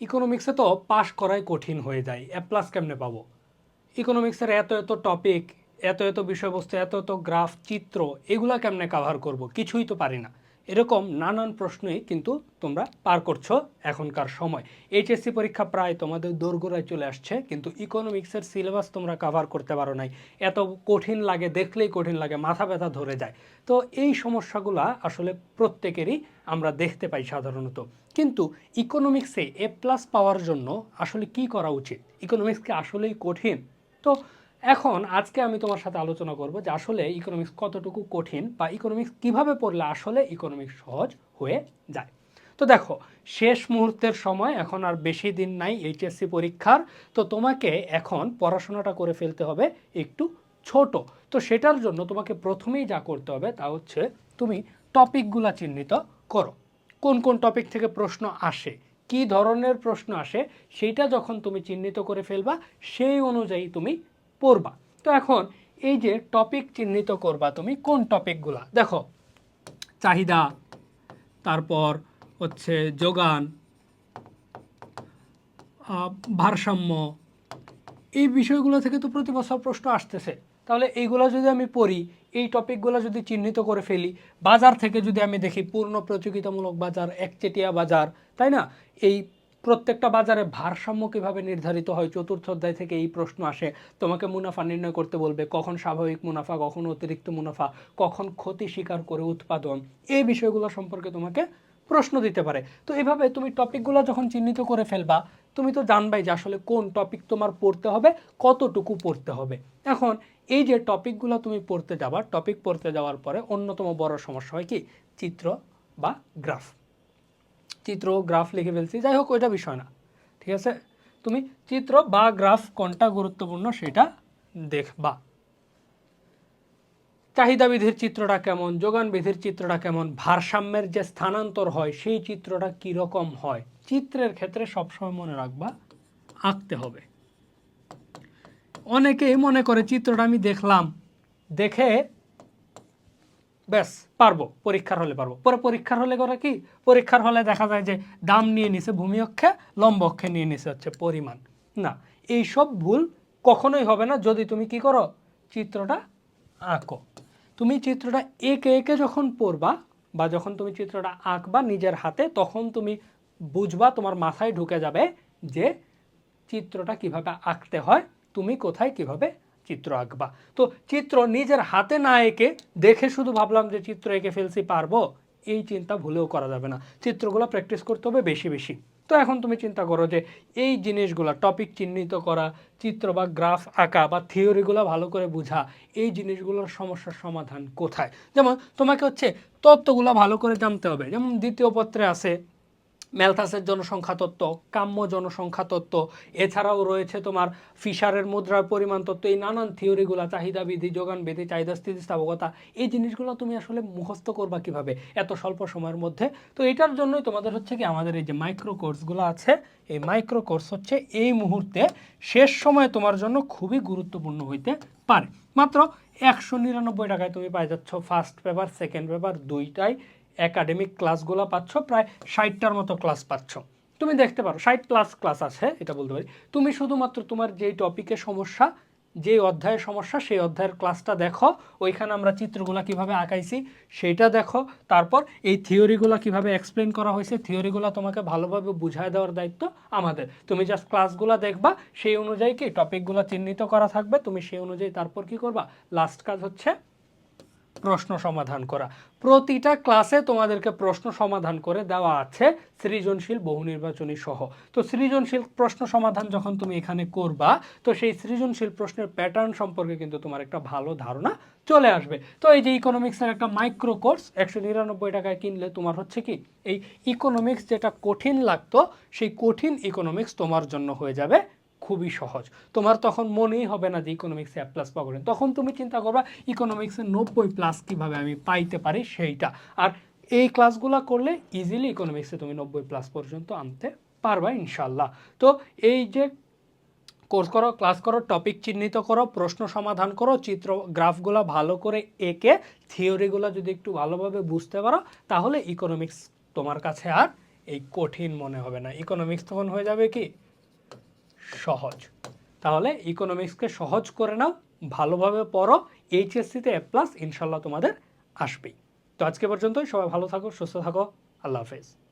ইকোনমিক্সে তো পাশ করাই কঠিন হয়ে যায়। এ প্লাস কেমনে পাবো? ইকোনমিক্সের এত এত টপিক এত এত বিষয়বস্তু, এত এত গ্রাফ চিত্র, এগুলা কেমনে কাভার করব? কিছুই তো পারি না। এরকম নানান প্রশ্নই কিন্তু তোমরা পার করছ এখনকার সময়। এইচএসসি পরীক্ষা প্রায় তোমাদের দোরগোড়ায় চলে আসছে, কিন্তু ইকোনমিক্সের সিলেবাস তোমরা কাভার করতে পারো নাই। এত কঠিন লাগে, দেখলেই কঠিন লাগে, মাথা ব্যথা ধরে যায়। তো এই সমস্যাগুলা আসলে প্রত্যেকেরই আমরা দেখতে পাই সাধারণত। কিন্তু ইকোনমিক্সে এ প্লাস পাওয়ার জন্য আসলে কি করা উচিত? ইকোনমিক্সকে আসলেই কঠিন? তো এখন আজকে আমি তোমার সাথে আলোচনা করব যে আসলে ইকোনমিক্স কতটুকু কঠিন বা ইকোনমিক্স কীভাবে পড়লে আসলে ইকোনমিক্স সহজ হয়ে যায়। তো দেখো, শেষ মুহূর্তের সময় এখন আর বেশি দিন নাই এইচএসসি পরীক্ষার, তো তোমাকে এখন পড়াশোনাটা করে ফেলতে হবে একটু ছোট। তো সেটার জন্য তোমাকে প্রথমেই যা করতে হবে তা হচ্ছে তুমি টপিকগুলা চিহ্নিত করো। কোন কোন টপিক থেকে প্রশ্ন আসে, কি ধরনের প্রশ্ন আসে, সেইটা যখন তুমি চিহ্নিত করে ফেলবা, সেই অনুযায়ী তুমি পড়বা। তো এখন এই যে টপিক চিহ্নিত করবা তুমি, কোন টপিকগুলা দেখো, চাহিদা, তারপর হচ্ছে যোগান ভারসাম্য, এই বিষয়গুলো থেকে তো প্রতি বছর প্রশ্ন আসতেছে। তাহলে এইগুলো যদি আমি পড়ি, এই টপিকগুলো যদি চিহ্নিত করে ফেলি, বাজার থেকে যদি আমি দেখি পূর্ণ প্রতিযোগিতামূলক বাজার, একচেটিয়া বাজার, তাই না? এই প্রত্যেকটা বাজারে ভারসাম্য কীভাবে নির্ধারিত হয়? চতুর্থ অধ্যায় থেকে এই প্রশ্ন আসে। তোমাকে মুনাফা নির্ণয় করতে বলবে, কখন স্বাভাবিক মুনাফা, কখন অতিরিক্ত মুনাফা, কখন ক্ষতি স্বীকার করে উৎপাদন? এই বিষয়গুলো সম্পর্কে তোমাকে প্রশ্ন দিতে পারে। তো এভাবে তুমি টপিকগুলো যখন চিহ্নিত করে ফেলবা, তুমি তো জানবাই যে আসলে কোন টপিক তোমার পড়তে হবে, কতটুকু পড়তে হবে। এখন এই যে টপিকগুলো তুমি পড়তে যাবা, টপিক পড়তে যাওয়ার পরে অন্যতম বড় সমস্যা হয় কি? চিত্র বা গ্রাফ। চিত্র গ্রাফ লিখে ফেলছি, যাই হোক, ওইটা বিষয় না। ঠিক আছে? তুমি চিত্র বা গ্রাফ কোনটা গুরুত্বপূর্ণ সেটা দেখবা। চাহিদা বিধির চিত্রটা কেমন যোগান বিধির চিত্রটা কেমন, ভারসাম্যের যে স্থানান্তর হয়, সেই চিত্রটা কীরকম হয়, চিত্রের ক্ষেত্রে সবসময় মনে রাখবা, আঁকতে হবে। অনেকেই মনে করে চিত্রটা আমি দেখলাম, দেখে ব্যাস, পারব, পরীক্ষার হলে পারব। পরে পরীক্ষার হলে করে কি? পরীক্ষার হলে দেখা যায় যে দাম নিয়ে নিছে ভূমি অক্ষে, লম্ব অক্ষে নিয়ে নিছে হচ্ছে পরিমাণ। না, এই সব ভুল কখনোই হবে না যদি তুমি কি করো? চিত্রটা আঁকো। তুমি চিত্রটা একে এঁকে যখন পড়বা বা যখন তুমি চিত্রটা আঁকবা নিজের হাতে, তখন তুমি বুঝবা তোমার মাথায় ঢুকে যাবে যে চিত্রটা কীভাবে আঁকতে হয়, তুমি কোথায় কীভাবে চিত্র আঁকবা। তো চিত্র নিজের হাতে না এঁকে দেখে শুধু ভাবলাম যে চিত্র এঁকে ফেলছি, পারব? এই চিন্তা ভুলেও করা যাবে না। চিত্রগুলো প্র্যাকটিস করতে হবে বেশি বেশি। তো এখন তুমি চিন্তা করো যে এই জিনিসগুলো টপিক চিহ্নিত করা, চিত্র বা গ্রাফ আঁকা বা থিওরিগুলো ভালো করে বোঝা, এই জিনিসগুলোর সমস্যার সমাধান কোথায়? যেমন তোমাকে হচ্ছে তত্ত্বগুলো ভালো করে জানতে হবে। যেমন দ্বিতীয় পত্রে আছে ম্যালথাসের জনসংখ্যা তত্ত্ব, কাম্য জনসংখ্যা তত্ত্ব, এছাড়াও রয়েছে তোমার ফিশারের মুদ্রার পরিমাণ তত্ত্ব, এই নানান থিওরিগুলো চাহিদা বিধি যোগান বিধি চাহিদা স্থিতিস্থাপকতা এই জিনিসগুলো তুমি আসলে মুখস্থ করবা কীভাবে এত স্বল্প সময়ের মধ্যে? তো এটার জন্যই তোমাদের হচ্ছে কি, আমাদের এই যে মাইক্রো কোর্সগুলো আছে, এই মাইক্রো কোর্স হচ্ছে এই মুহূর্তে শেষ সময়ে তোমার জন্য খুবই গুরুত্বপূর্ণ হইতে পারে। মাত্র একশো নিরানব্বই টাকায় তুমি পাই যাচ্ছ ফার্স্ট পেপার সেকেন্ড পেপার দুইটাই। একাডেমিক ক্লাসগুলো পাচ্ছ, প্রায় ষাটটার মতো ক্লাস পাচ্ছ। তুমি দেখতে পারো, ষাট প্লাস ক্লাস আছে, এটা বলতে পারি। তুমি শুধুমাত্র তোমার যেই টপিকের সমস্যা, যেই অধ্যায়ের সমস্যা, সেই অধ্যায়ের ক্লাসটা দেখো। ওইখানে আমরা চিত্রগুলো কীভাবে আঁকাইছি সেইটা দেখো। তারপর এই থিওরিগুলো কীভাবে এক্সপ্লেন করা হয়েছে থিওরিগুলো তোমাকে ভালোভাবে বুঝায় দেওয়ার দায়িত্ব আমাদের। তুমি জাস্ট ক্লাসগুলো দেখবা, সেই অনুযায়ী কি টপিকগুলো চিহ্নিত করা থাকবে, তুমি সেই অনুযায়ী তারপর কি করবা? লাস্ট কাজ হচ্ছে প্রশ্ন সমাধান করা। প্রতিটা ক্লাসে তোমাদেরকে প্রশ্ন সমাধান করে দেওয়া আছে সৃজনশীল বহু নির্বাচনী সহ। তো সৃজনশীল প্রশ্ন সমাধান যখন তুমি এখানে করবা, তো সেই সৃজনশীল প্রশ্নের প্যাটার্ন সম্পর্কে কিন্তু তোমার একটা ভালো ধারণা চলে আসবে। তো এই যে ইকোনমিক্সের একটা মাইক্রো কোর্স একশো নিরানব্বই টাকায় কিনলে তোমার হচ্ছে কি, এই ইকোনমিক্স যেটা কঠিন লাগতো, সেই কঠিন ইকোনমিক্স তোমার জন্য হয়ে যাবে। খুবই সহজ। তোমার তখন মনেই হবে না যে ইকোনমিক্সে এক প্লাস পাবো তখন তুমি চিন্তা করবা ইকোনমিক্সে নব্বই প্লাস কীভাবে আমি পাইতে পারি সেইটা। আর এই ক্লাসগুলো করলে ইজিলি ইকোনমিক্সে তুমি নব্বই প্লাস পর্যন্ত আনতে পারবা ইনশাল্লাহ তো এই যে কোর্স করো ক্লাস করো টপিক চিহ্নিত করো, প্রশ্ন সমাধান করো, চিত্র গ্রাফগুলো ভালো করে এঁকে থিওরিগুলো যদি একটু ভালোভাবে বুঝতে পারো, তাহলে ইকোনমিক্স তোমার কাছে আর এই কঠিন মনে হবে না। ইকোনমিক্স তখন হয়ে যাবে কি? সহজ। তাহলে ইকোনমিক্সকে সহজ করে নাও, ভালোভাবে পড়ো এইচএসসিতে এ প্লাস ইনশাল্লাহ তোমাদের আসবেই। তো আজকে পর্যন্তই, সবাই ভালো থাকো, সুস্থ থাকো, আল্লাহ হাফেজ।